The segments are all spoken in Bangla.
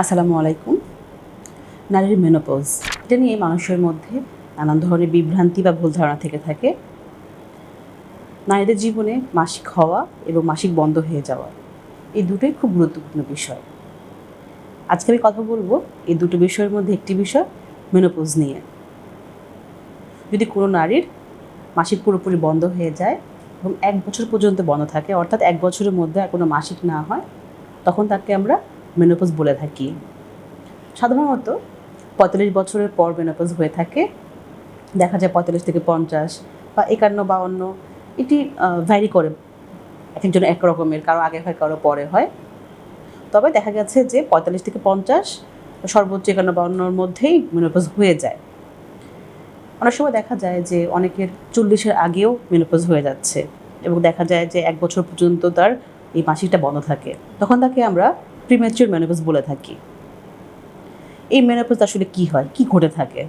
আসসালামু আলাইকুম। নারীর মেনোপজ এটা নিয়ে মানুষের মধ্যে নানান ধরনের বিভ্রান্তি বা ভুল ধারণা থেকে থাকে। নারীদের জীবনে মাসিক হওয়া এবং মাসিক বন্ধ হয়ে যাওয়া, এই দুটোই খুব গুরুত্বপূর্ণ বিষয়। আজকে আমি কথা বলব এই দুটো বিষয়ের মধ্যে একটি বিষয় মেনোপজ নিয়ে। যদি কোনো নারীর মাসিক পুরোপুরি বন্ধ হয়ে যায় এবং এক বছর পর্যন্ত বন্ধ থাকে, অর্থাৎ এক বছরের মধ্যে আর কোনো মাসিক না হয়, তখন তাকে আমরা মেনোপজ বলে থাকি। সাধারণত পঁয়তাল্লিশ বছরের পর মেনোপজ হয়ে থাকে। দেখা যায় পঁয়তাল্লিশ থেকে পঞ্চাশ বা একান্ন বাউন্ন এটি ভ্যারি করে এক একজন এক রকমের, কারও আগে হয়, কারও পরে হয়। তবে দেখা গেছে যে পঁয়তাল্লিশ থেকে পঞ্চাশ সর্বোচ্চ একান্ন বাউন্নর মধ্যেই মেনোপজ হয়ে যায়। অনেক সময় দেখা যায় যে অনেকের চল্লিশের আগেও মেনোপজ হয়ে যাচ্ছে এবং দেখা যায় যে এক বছর পর্যন্ত তার এই মাসিকটা বন্ধ থাকে। তখন তাকে আমরা প্রিম্যাচুর মেনোপজ বলে থাকি। এই মেনোপজ আসলে কি হয়? কি ঘটে থাকে?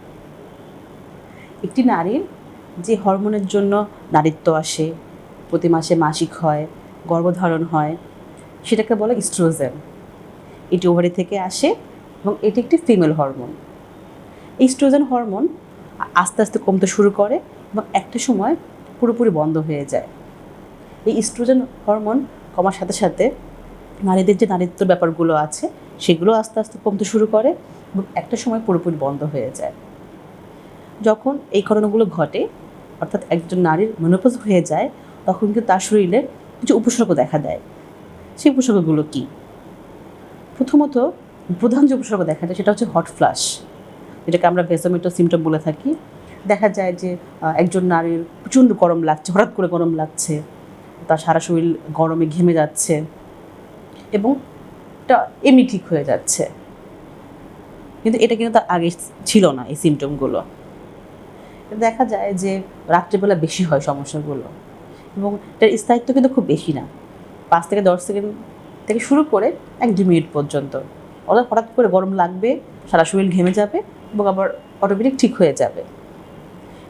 একটি নারীর যে হরমোনের জন্য নারীত্ব আসে, প্রতি মাসে মাসিক হয়, গর্ভধারণ হয়, সেটাকে বলে ইস্ট্রোজেন এটি ওভারি থেকে আসে এবং এটি একটি ফিমেল হরমোন ইস্ট্রোজেন হরমোন আস্তে আস্তে কমতে শুরু করে এবং একটা সময় পুরোপুরি বন্ধ হয়ে যায়। এই ইস্ট্রোজেন হরমোন কমার সাথে সাথে নারীদের যে নারীত্ব ব্যাপারগুলো আছে, সেগুলো আস্তে আস্তে কমতে শুরু করে একটা সময় পুরোপুরি বন্ধ হয়ে যায়। যখন এই ঘটনাগুলো ঘটে, অর্থাৎ একজন নারীর মনোপজ হয়ে যায়, তখন কিন্তু তার শরীরে কিছু উপসর্গ দেখা দেয়। সেই উপসর্গগুলো কী? প্রথমত, প্রধান যে উপসর্গ দেখা যায় সেটা হচ্ছে হট ফ্লাশ যেটাকে আমরা ভেসোমেটো সিমটম বলে থাকি। দেখা যায় যে একজন নারীর প্রচণ্ড গরম লাগছে, হঠাৎ করে গরম লাগছে, তার সারা শরীর গরমে ঘেমে যাচ্ছে। এবং এমনি ঠিক হয়ে যাচ্ছে। কিন্তু এটা কিন্তু তার আগে ছিল না এই সিমটমগুলো দেখা যায় যে রাত্রেবেলা বেশি হয় সমস্যাগুলো এবং এটার স্থায়িত্ব কিন্তু খুব বেশি না। পাঁচ থেকে দশ সেকেন্ড থেকে শুরু করে এক দু মিনিট পর্যন্ত। অর্থাৎ হঠাৎ করে গরম লাগবে, সারা শরীর ঘেমে যাবে এবং আবার অটোমেটিক ঠিক হয়ে যাবে।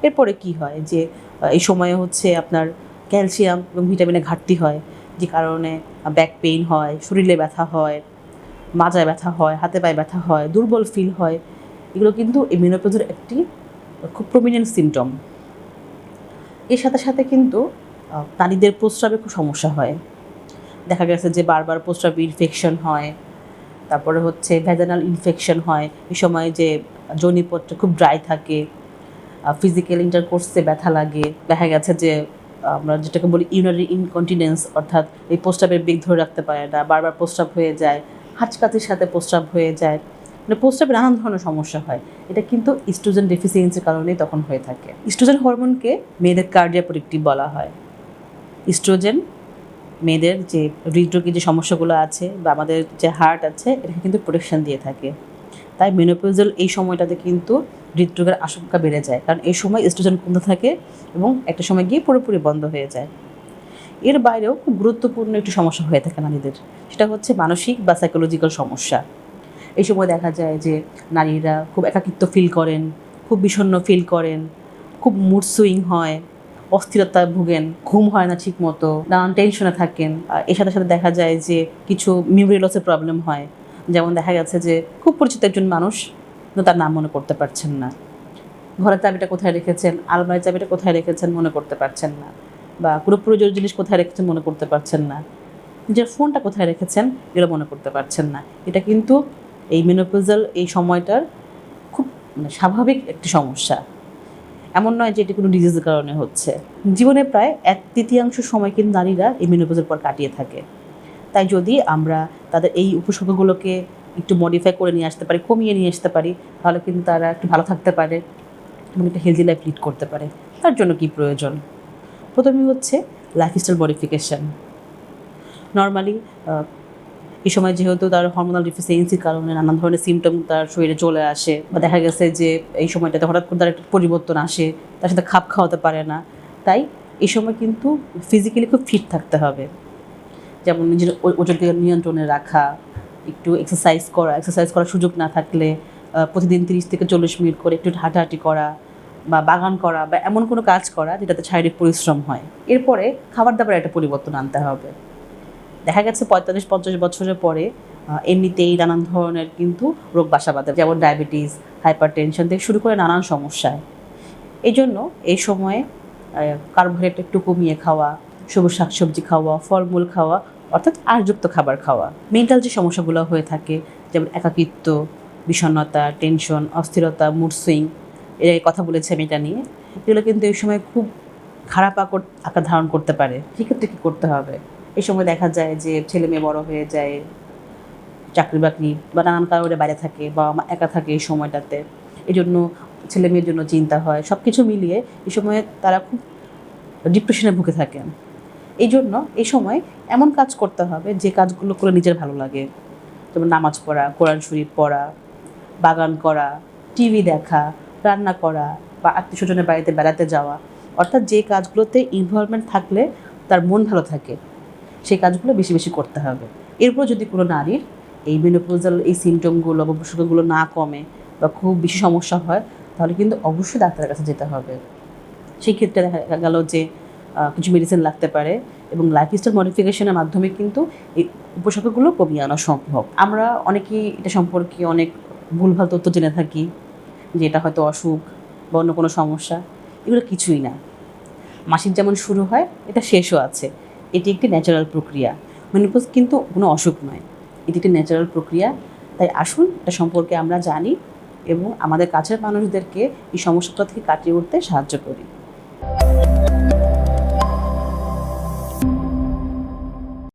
এরপরে কি হয় যে এই সময়ে হচ্ছে আপনার ক্যালসিয়াম এবং ভিটামিনের ঘাটতি হয়। যে কারণে ব্যাক পেইন হয়, শরীরে ব্যথা হয়, মাজায় ব্যথা হয়, হাতে পায়ে ব্যথা হয়, দুর্বল ফিল হয়, এগুলো কিন্তু এই মেনোপজের একটি খুব প্রমিনেন্ট সিমটম এর সাথে সাথে কিন্তু নারীদের প্রস্রাবে খুব সমস্যা হয়। দেখা গেছে যে বারবার প্রস্রাবে ইনফেকশন হয়, তারপরে হচ্ছে ভেজানাল ইনফেকশন হয়, এই সময় যে যৌনিপথটা খুব ড্রাই থাকে ফিজিক্যাল ইন্টারকোর্সে ব্যথা লাগে, দেখা গেছে যে আমরা যেটাকে বলি ইউনারি ইনকন্টিনেন্স অর্থাৎ এই প্রস্রাবের বেগ ধরে রাখতে পারে না, বারবার প্রস্রাব হয়ে যায় হাঁচকাতির সাথে প্রস্রাব হয়ে যায় মানে প্রস্রাবে নানান ধরনের সমস্যা হয়। এটা কিন্তু ইস্ট্রোজেন ডেফিসিয়েন্সির কারণেই তখন হয়ে থাকে। ইস্ট্রোজেন হরমোনকে মেয়েদের কার্ডিয়া প্রোটেক্টিভ বলা হয়। ইস্ট্রোজেন মেয়েদের যে হৃদরোগের যে সমস্যাগুলো আছে বা আমাদের যে হার্ট আছে, এটাকে কিন্তু প্রোটেকশন দিয়ে থাকে। তাই মেনোপোজাল এই সময়টাতে কিন্তু হৃদরোগের আশঙ্কা বেড়ে যায়। কারণ এই সময় এস্ট্রোজেন কমতে থাকে এবং একটা সময় গিয়ে পুরোপুরি বন্ধ হয়ে যায়। এর বাইরেও খুব গুরুত্বপূর্ণ একটি সমস্যা হয়ে থাকে নারীদের। সেটা হচ্ছে মানসিক বা সাইকোলজিক্যাল সমস্যা। এই সময় দেখা যায় যে নারীরা খুব একাকিত্ব ফিল করেন, খুব বিষণ্ণ ফিল করেন, খুব মুড সুইং হয়, অস্থিরতা ভুগেন, ঘুম হয় না ঠিক মতো নানান টেনশনে থাকেন। এর সাথে সাথে দেখা যায় যে কিছু মিমোরি লসের প্রবলেম হয়। যেমন দেখা গেছে যে খুব পরিচিত একজন মানুষ তার নাম মনে করতে পারছেন না। ঘরের চাবিটা কোথায় রেখেছেন, আলমারির চাবিটা কোথায় রেখেছেন মনে করতে পারছেন না। বা কোনো প্রয়োজন জিনিস কোথায় রেখেছেন মনে করতে পারছেন না। নিজের ফোনটা কোথায় রেখেছেন এগুলো মনে করতে পারছেন না। এটা কিন্তু এই মেনোপোজাল এই সময়টার খুব মানে স্বাভাবিক একটি সমস্যা। এমন নয় যে এটি কোনো ডিজিজের কারণে হচ্ছে। জীবনে প্রায় এক তৃতীয়াংশ সময় কিন্তু নারীরা এই মেনোপোজের পর কাটিয়ে থাকে। তাই যদি আমরা তাদের এই উপসর্গগুলোকে একটু মডিফাই করে নিয়ে আসতে পারি, কমিয়ে নিয়ে আসতে পারি, তাহলে কিন্তু তারা একটু ভালো থাকতে পারে এবং একটা হেলদি লাইফ লিড করতে পারে। তার জন্য কি প্রয়োজন? প্রথমে হচ্ছে লাইফস্টাইল মডিফিকেশন নর্মালি এই সময় যেহেতু তার হরমোনাল ডিফিসিয়েন্সির কারণে নানান ধরনের সিমটম তার শরীরে চলে আসে বা দেখা গেছে যে এই সময়টাতে হঠাৎ করে তার একটা পরিবর্তন আসে, তার সাথে খাপ খাওয়াতে পারে না। তাই এই সময় কিন্তু ফিজিক্যালি খুব ফিট থাকতে হবে। যেমন নিজের ওজনকে নিয়ন্ত্রণে রাখা, একটু এক্সারসাইজ করা এক্সারসাইজ করার সুযোগ না থাকলে প্রতিদিন তিরিশ থেকে চল্লিশ মিনিট করে একটু হাঁটাহাঁটি করা বা বাগান করা বা এমন কোনো কাজ করা যেটাতে শারীরিক পরিশ্রম হয়। এরপরে খাবার দাবার একটা পরিবর্তন আনতে হবে। দেখা গেছে পঁয়তাল্লিশ, পঞ্চাশ বছরের পরে এমনিতেই নানান ধরনের কিন্তু রোগ বাসা বাঁধে, যেমন ডায়াবেটিস হাইপার টেনশন থেকে শুরু করে নানান সমস্যায়। এই জন্য এই সময়ে কার্বোহাইড্রেট একটু কমিয়ে খাওয়া সবুজ শাকসবজি খাওয়া, ফলমূল খাওয়া অর্থাৎ আরযুক্ত খাবার খাওয়া। মেন্টাল যে সমস্যাগুলো হয়ে থাকে, যেমন একাকিত্ব, বিষণ্ণতা টেনশন অস্থিরতা মুড সুইং এর কথা বলেছি আমি এটা নিয়ে, এগুলো কিন্তু এই সময় খুব খারাপ আকর, আকার ধারণ করতে পারে। সেক্ষেত্রে কী করতে হবে? এই সময় দেখা যায় যে ছেলে মেয়ে বড় হয়ে যায়, চাকরি বাকরি বা নানান কারণে বাইরে থাকে বা একা থাকে এই সময়টাতে। এই জন্য ছেলে মেয়ের জন্য চিন্তা হয় সব কিছু মিলিয়ে এই সময় তারা খুব ডিপ্রেশনে ভুগে থাকেন। এই জন্য এই সময় এমন কাজ করতে হবে যে কাজগুলো করে নিজের ভালো লাগে। যেমন নামাজ পড়া, কোরআন শরীফ পড়া, বাগান করা টিভি দেখা, রান্না করা বা আত্মীয় স্বজনের বাড়িতে বেড়াতে যাওয়া। অর্থাৎ যে কাজগুলোতে ইনভলভমেন্ট থাকলে তার মন ভালো থাকে, সেই কাজগুলো বেশি বেশি করতে হবে। এরপর যদি কোনো নারীর এই মেনোপোজাল এই সিমটমগুলো বা উপসর্গগুলো না কমে বা খুব বেশি সমস্যা হয়, তাহলে কিন্তু অবশ্যই ডাক্তারের কাছে যেতে হবে। সেই ক্ষেত্রে দেখা গেল যে কিছু মেডিসিন লাগতে পারে এবং লাইফস্টাইল মডিফিকেশনের মাধ্যমে কিন্তু এই উপসর্গগুলো কমিয়ে আনা সম্ভব। আমরা অনেকেই এটা সম্পর্কে অনেক ভুলভাল তথ্য জেনে থাকি যে এটা হয়তো অসুখ বা অন্য কোনো সমস্যা। এগুলো কিছুই না। মাসিক যেমন শুরু হয়, এটা শেষও আছে। এটি একটি ন্যাচারাল প্রক্রিয়া। মেনোপজ কিন্তু কোনো অসুখ নয়। এটি একটি ন্যাচারাল প্রক্রিয়া। তাই আসুন এটা সম্পর্কে আমরা জানি এবং আমাদের কাছের মানুষদেরকে এই সমস্যাটা থেকে কাটিয়ে উঠতে সাহায্য করি।